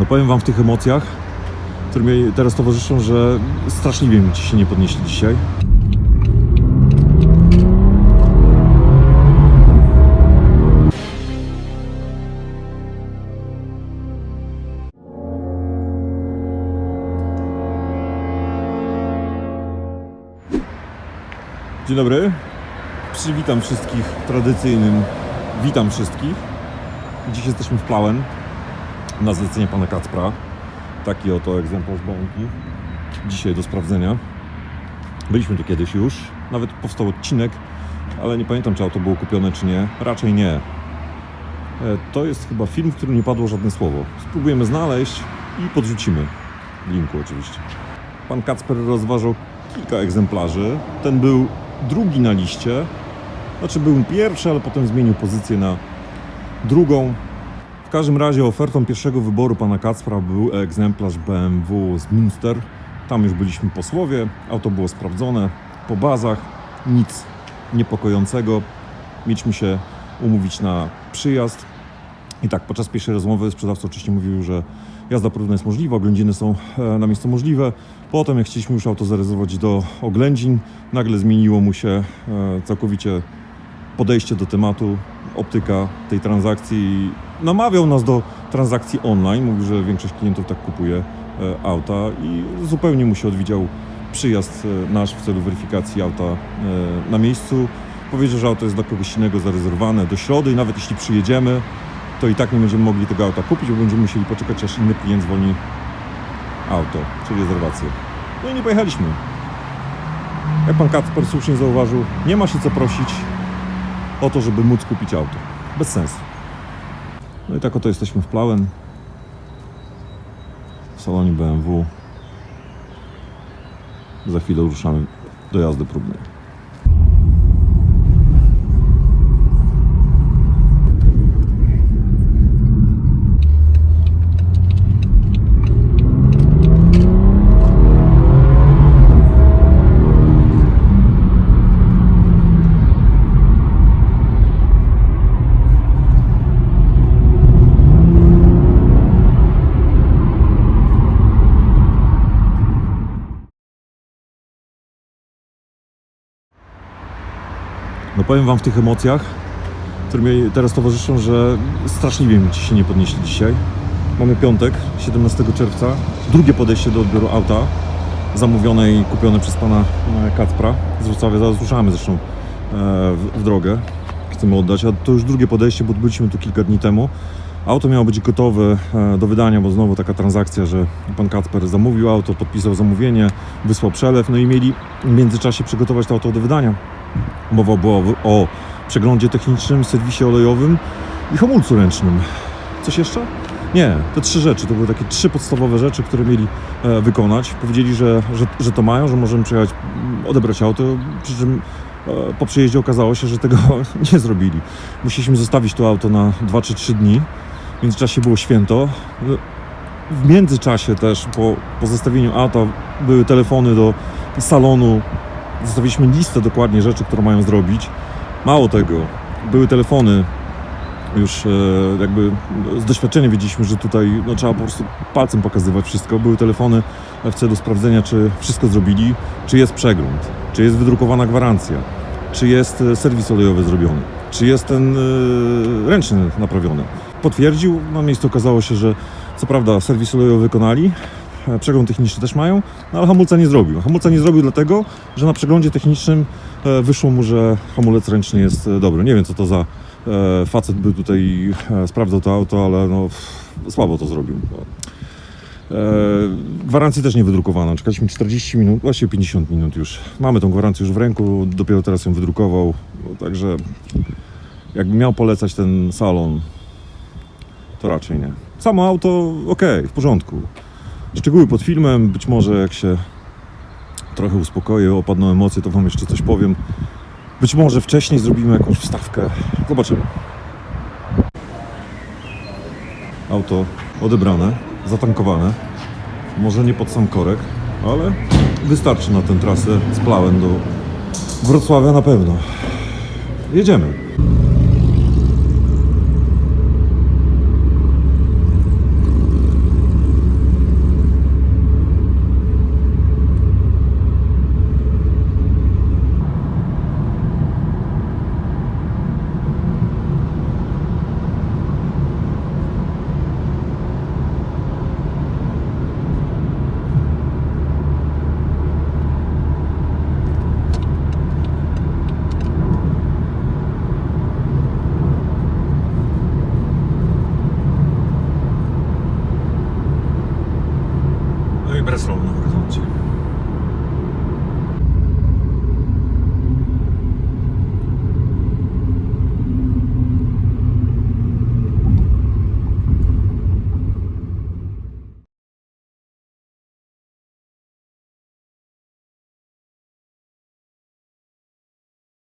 No powiem wam w tych emocjach, które mi teraz towarzyszą, że straszliwie mi ci się nie podnieśli dzisiaj. Dzień dobry. Przywitam wszystkich tradycyjnym. Witam wszystkich. Dziś jesteśmy w Plauen na zlecenie pana Kacpra. Taki oto egzemplarz bąki. Dzisiaj do sprawdzenia. Byliśmy tu kiedyś już. Nawet powstał odcinek, ale nie pamiętam, czy auto było kupione, czy nie. Raczej nie. E, To jest chyba film, w którym nie padło żadne słowo. Spróbujemy znaleźć i podrzucimy. Linku oczywiście. Pan Kacper rozważał kilka egzemplarzy. Ten był drugi na liście. Znaczy był pierwszy, ale potem zmienił pozycję na drugą. W każdym razie ofertą pierwszego wyboru pana Kacpra był egzemplarz BMW z Münster. Tam już byliśmy posłowie, auto było sprawdzone po bazach, nic niepokojącego. Mieliśmy się umówić na przyjazd. I tak, podczas pierwszej rozmowy sprzedawca oczywiście mówił, że jazda próbna jest możliwa, oględziny są e, na miejscu możliwe. Potem, jak chcieliśmy już auto zarezerwować do oględzin, nagle zmieniło mu się e, całkowicie podejście do tematu, optyka tej transakcji. Namawiał nas do transakcji online, mówił, że większość klientów tak kupuje e, auta i zupełnie mu się odwidział przyjazd e, nasz w celu weryfikacji auta e, na miejscu. Powiedział, że auto jest dla kogoś innego zarezerwowane do środy i nawet jeśli przyjedziemy, to i tak nie będziemy mogli tego auta kupić, bo będziemy musieli poczekać, aż inny klient zwolni auto, czyli rezerwację. No i nie pojechaliśmy. Jak pan Kacper słusznie zauważył, nie ma się co prosić o to, żeby móc kupić auto. Bez sensu. No i tak oto jesteśmy w Plauen. W salonie BMW. Za chwilę ruszamy do jazdy próbnej. No powiem wam w tych emocjach, które mi teraz towarzyszą, że straszliwie mi ci się nie podnieśli dzisiaj. Mamy piątek, 17 czerwca, drugie podejście do odbioru auta zamówione i kupione przez pana e, Kacpra z Wrocławia. Zaraz ruszamy zresztą e, w, w drogę. Chcemy oddać, a to już drugie podejście, bo byliśmy tu kilka dni temu. Auto miało być gotowe e, do wydania, bo znowu taka transakcja, że pan Kacper zamówił auto, podpisał zamówienie, wysłał przelew, no i mieli w międzyczasie przygotować to auto do wydania. Mowa była o przeglądzie technicznym, serwisie olejowym i hamulcu ręcznym. Coś jeszcze? Nie, te trzy rzeczy, to były takie trzy podstawowe rzeczy, które mieli e, wykonać. Powiedzieli, że, że, że to mają, że możemy przyjechać, mm, odebrać auto, przy czym e, po przyjeździe okazało się, że tego nie zrobili. Musieliśmy zostawić to auto na 2 czy 3 dni. W międzyczasie było święto. No, W międzyczasie też, po, po zestawieniu auta, były telefony do salonu. Zostawiliśmy listę dokładnie rzeczy, które mają zrobić. Mało tego, były telefony. Już e, jakby z doświadczenia wiedzieliśmy, że tutaj no, trzeba po prostu palcem pokazywać wszystko. Były telefony w celu sprawdzenia, czy wszystko zrobili, czy jest przegląd, czy jest wydrukowana gwarancja, czy jest e, serwis olejowy zrobiony, czy jest ten e, ręczny naprawiony. Potwierdził, na miejscu okazało się, że co prawda serwis olejowy wykonali, przegląd techniczny też mają, no ale hamulca nie zrobił. Hamulca nie zrobił dlatego, że na przeglądzie technicznym e, wyszło mu, że hamulec ręczny jest e, dobry. Nie wiem co to za e, facet by tutaj e, sprawdzał to auto, ale no słabo to zrobił. E, gwarancji też nie wydrukowano. Czekaliśmy 40 minut, właściwie 50 minut już. Mamy tą gwarancję już w ręku, dopiero teraz ją wydrukował. No, także jakbym miał polecać ten salon, to raczej nie. Samo auto ok, w porządku. Szczegóły pod filmem, być może jak się trochę uspokoję, opadną emocje, to wam jeszcze coś powiem. Być może wcześniej zrobimy jakąś wstawkę. Zobaczymy. Auto odebrane, zatankowane. Może nie pod sam korek, ale wystarczy na tę trasę z Plauen do Wrocławia na pewno. Jedziemy. і Береслав на горизонті.